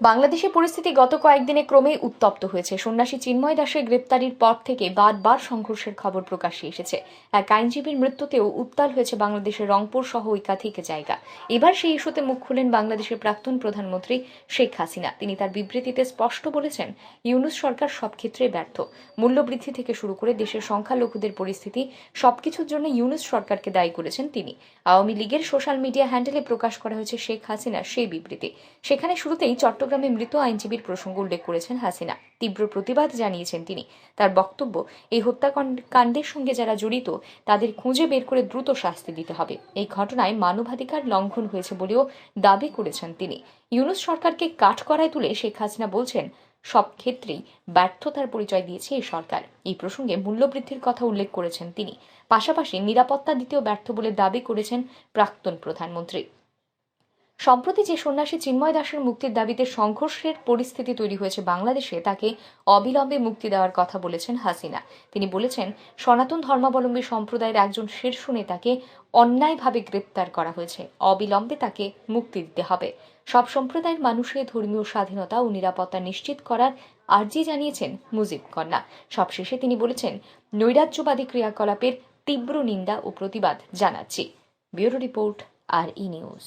বাংলাদেশের পরিস্থিতি গত কয়েকদিনে ক্রমেই উত্তপ্ত হয়েছে। সন্ন্যাসী চিন্ময় দাসের গ্রেপ্তারির পর থেকে বারবার সংঘর্ষের খবর প্রকাশ্যে এসেছে। এক আইনজীবীর মৃত্যুতেও উত্তাল হয়েছে বাংলাদেশের রংপুর সহ একাধিক জায়গা। এবার সেই ইস্যুতে মুখ খুলেন বাংলাদেশের প্রাক্তন প্রধানমন্ত্রী শেখ হাসিনা। তিনি তার বিবৃতিতে স্পষ্ট বলেছেন, ইউনুস সরকার সব ক্ষেত্রে ব্যর্থ। মূল্যবৃদ্ধি থেকে শুরু করে দেশের সংখ্যালঘুদের পরিস্থিতি, সবকিছুর জন্য ইউনুস সরকারকে দায়ী করেছেন তিনি। আওয়ামী লীগের সোশ্যাল মিডিয়া হ্যান্ডেলে প্রকাশ করা হয়েছে শেখ হাসিনার সেই বিবৃতি। সেখানে শুরুতেই চট্টগ্রামে মৃত আইনজীবীর প্রসঙ্গ উল্লেখ করেছেন হাসিনা। তীব্র প্রতিবাদ জানিয়েছেন তিনি। তার বক্তব্য, এই হত্যাকাণ্ড- কাণ্ডের সঙ্গে যারা জড়িত, তাদের খুঁজে বের করে দ্রুত শাস্তি দিতে হবে। এই ঘটনায় মানবাধিকার লঙ্ঘন হয়েছে বলেও দাবি করেছেন তিনি। ইউনুস সরকারকে কাঠকড়ায় তুলে শেখ হাসিনা বলছেন, সব ক্ষেত্রেই ব্যর্থতার পরিচয় দিয়েছে এই সরকার। এই প্রসঙ্গে মূল্যবৃদ্ধির কথা উল্লেখ করেছেন তিনি। পাশাপাশি নিরাপত্তা দিতেও ব্যর্থ বলে দাবি করেছেন প্রাক্তন প্রধানমন্ত্রী। সম্প্রতি যে সন্ন্যাসী চিন্ময় দাসের মুক্তির দাবিতে সংঘর্ষের পরিস্থিতি তৈরি হয়েছে বাংলাদেশে, তাকে অবিলম্বে মুক্তি দেওয়ার কথা বলেছেন হাসিনা। তিনি বলেছেন, সনাতন ধর্মাবলম্বী সম্প্রদায়ের একজন শীর্ষ নেতাকে অন্যায়ভাবে গ্রেপ্তার করা হয়েছে। অবিলম্বে তাকে মুক্তি দিতে হবে। সব সম্প্রদায়ের মানুষের ধর্মীয় স্বাধীনতা ও নিরাপত্তা নিশ্চিত করার আর্জি জানিয়েছেন মুজিব কন্যা। সবশেষে তিনি বলেছেন, নৈরাজ্যবাদী ক্রিয়াকলাপের তীব্র নিন্দা ও প্রতিবাদ জানাচ্ছি। Bureau report, R E news.